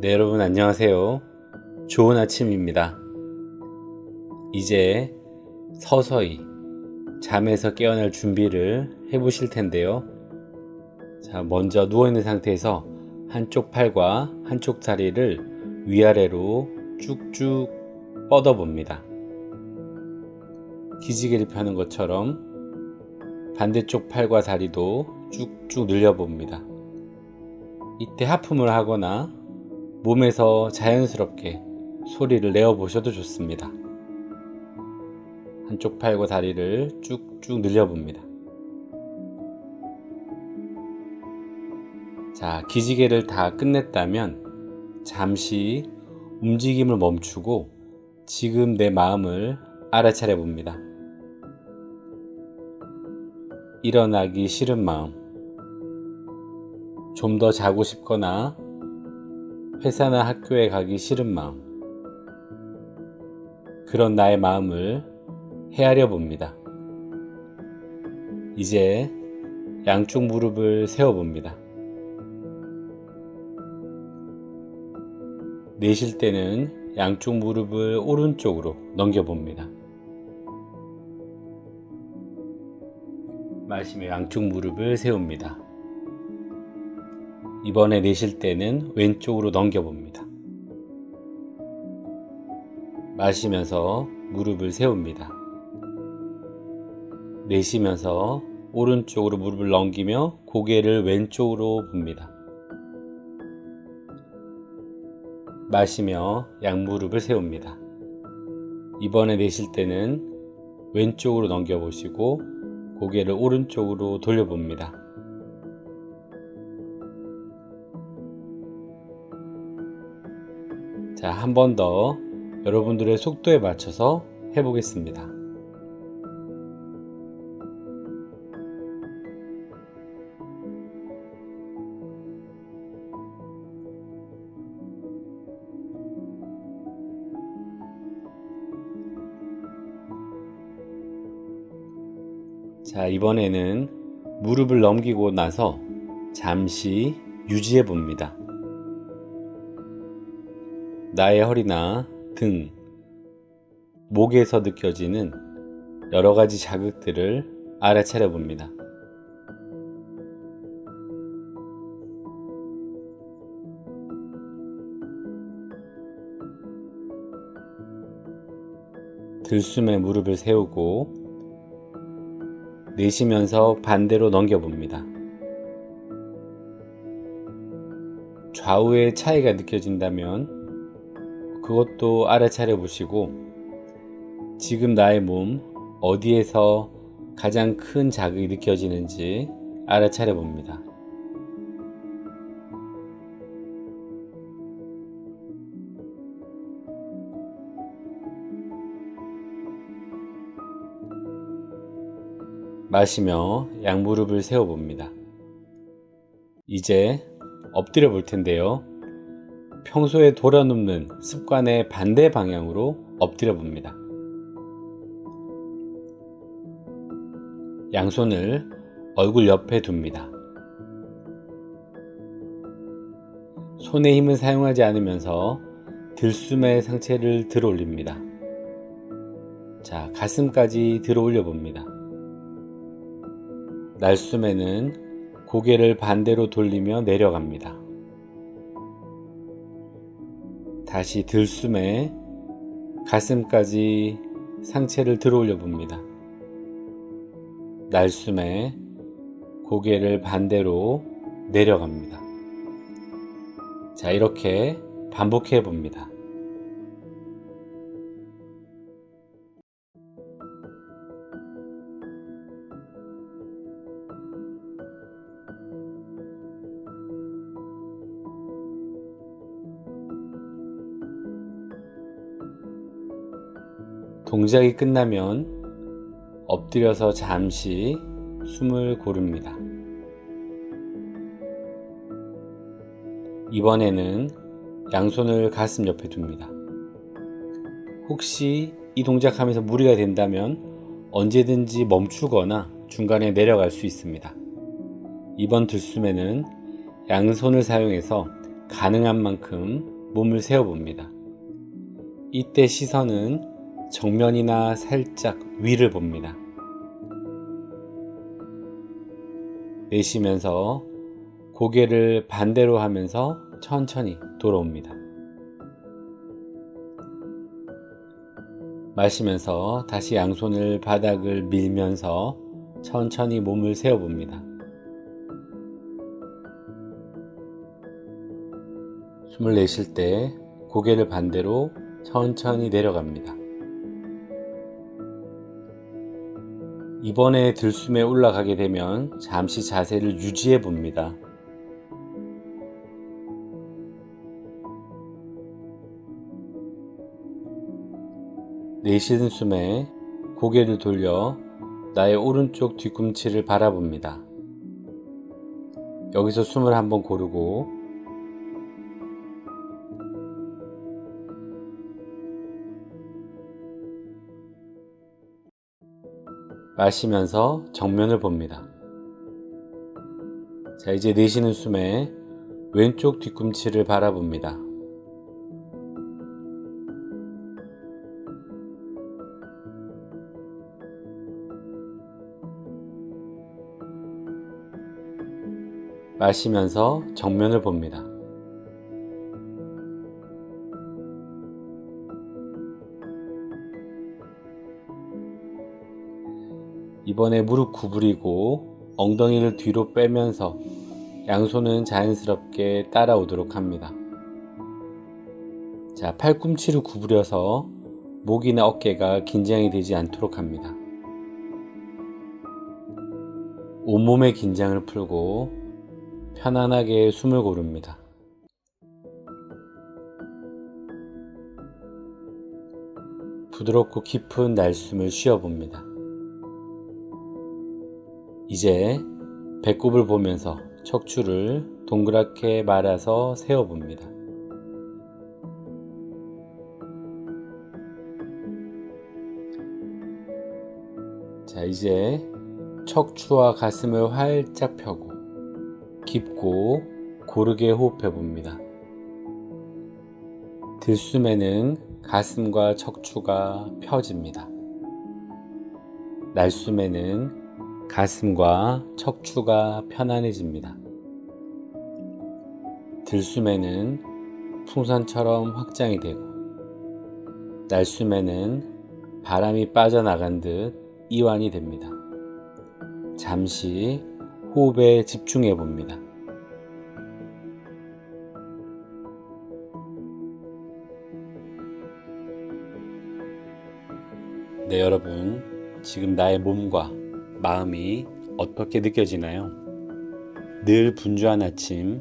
네, 여러분 안녕하세요. 좋은 아침입니다. 이제 서서히 잠에서 깨어날 준비를 해 보실 텐데요. 자, 먼저 누워 있는 상태에서 한쪽 팔과 한쪽 다리를 위아래로 쭉쭉 뻗어 봅니다. 기지개를 펴는 것처럼 반대쪽 팔과 다리도 쭉쭉 늘려 봅니다. 이때 하품을 하거나 몸에서 자연스럽게 소리를 내어 보셔도 좋습니다. 한쪽 팔과 다리를 쭉쭉 늘려 봅니다. 자, 기지개를 다 끝냈다면 잠시 움직임을 멈추고 지금 내 마음을 알아차려 봅니다. 일어나기 싫은 마음, 좀 더 자고 싶거나 회사나 학교에 가기 싫은 마음, 그런 나의 마음을 헤아려 봅니다. 이제 양쪽 무릎을 세워 봅니다. 내쉴 때는 양쪽 무릎을 오른쪽으로 넘겨 봅니다. 마시며 양쪽 무릎을 세웁니다. 이번에 내쉴 때는 왼쪽으로 넘겨봅니다. 마시면서 무릎을 세웁니다. 내쉬면서 오른쪽으로 무릎을 넘기며 고개를 왼쪽으로 봅니다. 마시며 양무릎을 세웁니다. 이번에 내쉴 때는 왼쪽으로 넘겨보시고 고개를 오른쪽으로 돌려봅니다. 자, 한 번 더 여러분들의 속도에 맞춰서 해보겠습니다. 자, 이번에는 무릎을 넘기고 나서 잠시 유지해 봅니다. 나의 허리나 등, 목에서 느껴지는 여러 가지 자극들을 알아차려 봅니다. 들숨에 무릎을 세우고 내쉬면서 반대로 넘겨봅니다. 좌우의 차이가 느껴진다면 그것도 알아차려 보시고 지금 나의 몸 어디에서 가장 큰 자극이 느껴지는지 알아차려 봅니다. 마시며 양무릎을 세워 봅니다. 이제 엎드려 볼 텐데요. 평소에 돌아눕는 습관의 반대 방향으로 엎드려 봅니다. 양손을 얼굴 옆에 둡니다. 손의 힘을 사용하지 않으면서 들숨의 상체를 들어 올립니다. 자, 가슴까지 들어 올려 봅니다. 날숨에는 고개를 반대로 돌리며 내려갑니다. 다시 들숨에 가슴까지 상체를 들어 올려 봅니다. 날숨에 고개를 반대로 내려갑니다. 자, 이렇게 반복해 봅니다. 동작이 끝나면 엎드려서 잠시 숨을 고릅니다. 이번에는 양손을 가슴 옆에 둡니다. 혹시 이 동작하면서 무리가 된다면 언제든지 멈추거나 중간에 내려갈 수 있습니다. 이번 들숨에는 양손을 사용해서 가능한 만큼 몸을 세워봅니다. 이때 시선은 정면이나 살짝 위를 봅니다. 내쉬면서 고개를 반대로 하면서 천천히 돌아옵니다. 마시면서 다시 양손을 바닥을 밀면서 천천히 몸을 세워봅니다. 숨을 내쉴 때 고개를 반대로 천천히 내려갑니다. 이번에 들숨에 올라가게 되면 잠시 자세를 유지해 봅니다. 내쉬는 숨에 고개를 돌려 나의 오른쪽 뒤꿈치를 바라봅니다. 여기서 숨을 한번 고르고 마시면서 정면을 봅니다. 자, 이제 내쉬는 숨에 왼쪽 뒤꿈치를 바라봅니다. 마시면서 정면을 봅니다. 이번에 무릎 구부리고 엉덩이를 뒤로 빼면서 양손은 자연스럽게 따라오도록 합니다. 자, 팔꿈치를 구부려서 목이나 어깨가 긴장이 되지 않도록 합니다. 온몸의 긴장을 풀고 편안하게 숨을 고릅니다. 부드럽고 깊은 날숨을 쉬어봅니다. 이제 배꼽을 보면서 척추를 동그랗게 말아서 세워봅니다. 자, 이제 척추와 가슴을 활짝 펴고 깊고 고르게 호흡해 봅니다. 들숨에는 가슴과 척추가 펴집니다. 날숨에는 가슴과 척추가 편안해집니다. 들숨에는 풍선처럼 확장이 되고, 날숨에는 바람이 빠져나간 듯 이완이 됩니다. 잠시 호흡에 집중해 봅니다. 네, 여러분. 지금 나의 몸과 마음이 어떻게 느껴지나요? 늘 분주한 아침,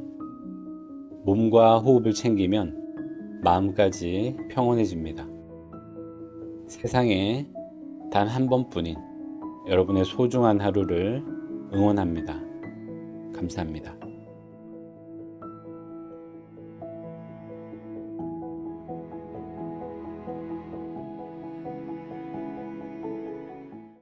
몸과 호흡을 챙기면 마음까지 평온해집니다. 세상에 단 한 번뿐인 여러분의 소중한 하루를 응원합니다. 감사합니다.